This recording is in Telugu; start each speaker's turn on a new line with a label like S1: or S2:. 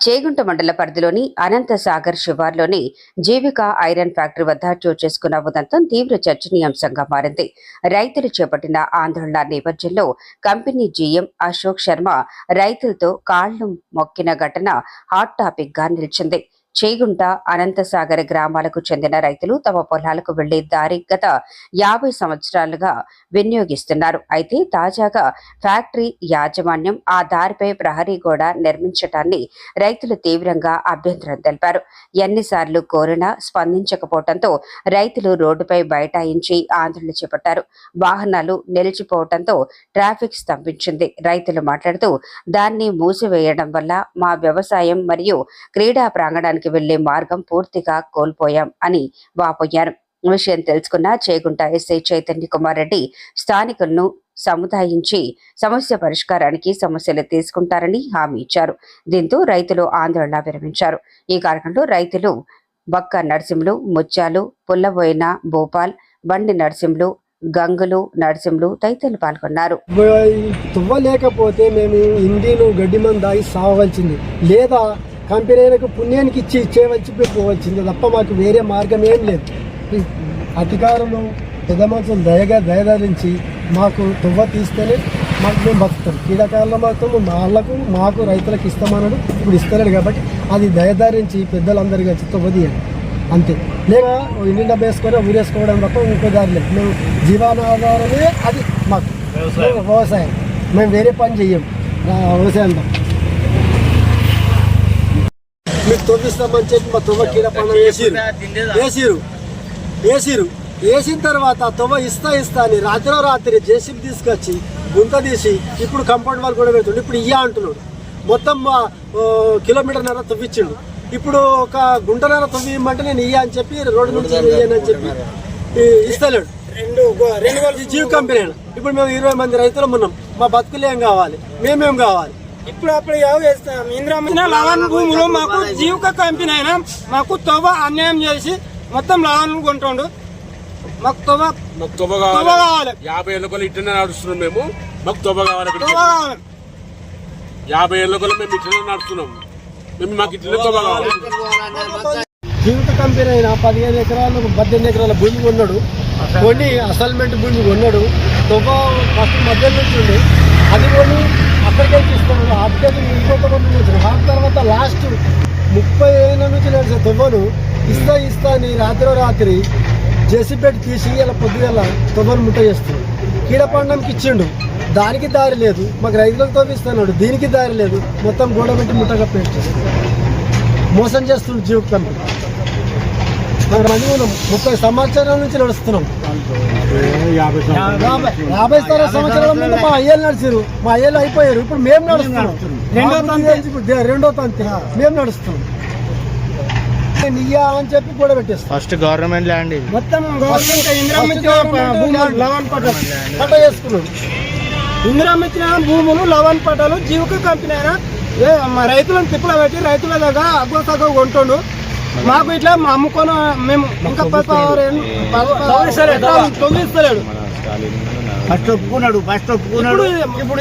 S1: చేగుంట మండల పరిధిలోని అనంత సాగర్ శివార్లోని జీవిక ఐరన్ ఫ్యాక్టరీ వద్ద చోటు చేసుకున్న ఉదంతం తీవ్ర చర్చనీయాంశంగా మారింది. రైతులు చేపట్టిన ఆందోళన నేపథ్యంలో కంపెనీ జీఎం అశోక్ శర్మ రైతులతో కాళ్ళు మొక్కిన ఘటన హాట్ టాపిక్గా నిలిచింది. చేగుంట అనంతసాగర్ గ్రామాలకు చెందిన రైతులు తమ పొలాలకు వెళ్ళే దారి గత యాభై సంవత్సరాలుగా వినియోగిస్తున్నారు. అయితే తాజాగా ఫ్యాక్టరీ యాజమాన్యం ఆ దారిపై ప్రహరీ గోడ నిర్మించటాన్ని రైతులు తీవ్రంగా అభ్యంతరం తెలిపారు. ఎన్నిసార్లు కోరినా స్పందించకపోవడంతో రైతులు రోడ్డుపై బైఠాయించి ఆందోళన చేపట్టారు. వాహనాలు నిలిచిపోవడంతో ట్రాఫిక్ స్తంభించింది. రైతులు మాట్లాడుతూ దాన్ని మూసివేయడం వల్ల మా వ్యవసాయం మరియు క్రీడా ప్రాంగణానికి వెళ్ళే మార్గం పూర్తిగా కోల్పోయాం అని వాపోయారు. విషయం తెలుసుకున్న చేగుంట ఎస్ఐ చైతన్య కుమార్ రెడ్డి స్థానికులను సముదాయించి సమస్య పరిష్కారానికి సమస్యలు తీసుకుంటారని హామీ ఇచ్చారు. దీంతో రైతులు ఆందోళన విరమించారు. ఈ కార్యక్రమంలో రైతులు బక్క నరసింహులు ముత్యాలు పుల్లబోయిన భోపాల్ బండి నరసింహులు గంగులు నరసింహులు తదితరులు పాల్గొన్నారు.
S2: తువ్వలేకపోతే మేము ఇండిలు గడ్డి మంది దాగి సావవలసింది. లేదా కంపెనీలకు పుణ్యానికి ఇచ్చి ఇచ్చేవచ్చి పోవలసింది తప్ప మాకు వేరే మార్గం ఏం లేదు. అధికారులు పెద్ద మనుషులు దయగా దయదరించి మాకు తువ్వ తీస్తేనే మాకు మేము బతుకుతాం. కీడకాలంలో మాత్రం వాళ్ళకు మాకు రైతులకు ఇస్తామన్నాడు ఇప్పుడు ఇస్తలేడు కాబట్టి అది దయదారించి పెద్దలందరికీ వచ్చి తువ్వ తీయండి అంతే. లేదా ఇంటి డబ్బు వేసుకొని ఊరేసుకోవడం తప్ప ఇంకో దారి లేదు. మేము జీవనాధారమే అది మాకు. వ్యవసాయం. మేము వేరే పని చెయ్యం. వ్యవసాయం తప్ప మీకు తొవ్విస్తామని చెప్పి మా తువ్వ కీడ పండుగ వేసిరు. వేసిరు. వేసిరు. వేసిన తర్వాత తువ్వ ఇస్తా ఇస్తా అని రాత్రి రాత్రి జేసీబీ తీసుకొచ్చి గుంత తీసి ఇప్పుడు కంపౌండ్ వాళ్ళు కూడా పెడుతుండు ఇప్పుడు ఇయ్య అంటున్నాడు. మొత్తం మా, ఓ, కిలోమీటర్న్నర తవ్విచ్చిండు. ఇప్పుడు ఒక గుంటన్నర తవ్వి ఇమ్మంటే నేను ఇయ్య అని చెప్పి రోడ్డు నుంచి ఇయ్యనని చెప్పి ఇస్తలేడు. రెండు జీవ కంపెనీ ఇప్పుడు మేము ఇరవై మంది రైతులు ఉన్నాం. మా బతుకులు ఏం కావాలి? మేమేం కావాలి?
S3: ఇప్పుడు అప్పుడు ఏవో చేస్తాం ఇంద్రమిన లవన్ భూములు మాకు జీవిక కంపెనీ అయినా మాకు తొవ్వ అన్యాయం చేసి మొత్తం లవన్ కొంటుండు. మాకు తొవ్వ
S4: మాకు తొవ్వ కావాలి.
S3: కావాలి.
S4: యాభై ఏళ్ళ ఇట్లనే నడుస్తున్నాం మేము. మాకు తొవ్వ కావాలి యాభై ఏళ్ళ మేము ఇట్లనే నడుస్తున్నాం. మేము మాకు ఇట్లనే తొవ్వ కావాలి.
S2: జీవిత కంపెనీ అయినా పదిహేను ఎకరాలు పద్దెనిమిది ఎకరాల భూమి కొన్నాడు. కొన్ని అసైన్మెంట్ భూమి కొన్నాడు. తొవ్వ ఫస్ట్ మధ్యలో నుంచి అది కొని అక్కడికే ఇస్తున్నాడు అక్కడికి ఇంకొక కొన్ని ఆ తర్వాత లాస్ట్ ముప్పై ఏళ్ళ నుంచి నడిచే తొవ్వను ఇస్తా ఇస్తా అని రాత్రి రాత్రి జెసిపెట్టి తీసి ఇలా పొద్దుగల తొవ్వను ముట్ట చేస్తుంది కీడపాండంకి ఇచ్చిండు దానికి దారి లేదు మాకు రైతులతో ఇస్తున్నాడు దీనికి దారి లేదు మొత్తం గోడ పెట్టి ముట్టగా పెట్టాడు మోసం చేస్తుంది జీవితం మరి మంది ఉన్నాం. ముప్పై సంవత్సరాల నుంచి నడుస్తున్నాం. యాభై సంవత్సరాల ముందు మా అయ్యలు నడిచారు. మా అయ్యలు అయిపోయారు. ఇప్పుడు మేము నడుస్తున్నాం. రెండో తంతి. మేము నడుస్తున్నాం. నియ్యా అని చెప్పి కూడా పెట్టేస్తాం.
S5: ఫస్ట్ గవర్నమెంట్ ల్యాండ్ ఇది.
S3: మొత్తం
S2: పట్ట చేసుకున్నాం.
S3: ఇంద్రమిచ్చిన భూములు లవన్ పటాలు జీవిక కంపెనీ అయినా రైతులను తిప్పుల పెట్టి రైతుల దగ్గర అగ్వ సగం కొంటుండు. మాకు ఇట్లా మా అమ్ముకొని మేము ఇంకా తొమ్మిదిస్తలేడు
S5: ఫస్ట్ ఒప్పుకున్నాడు ఫస్ట్ ఒప్పుకున్నాడు.
S3: ఇప్పుడు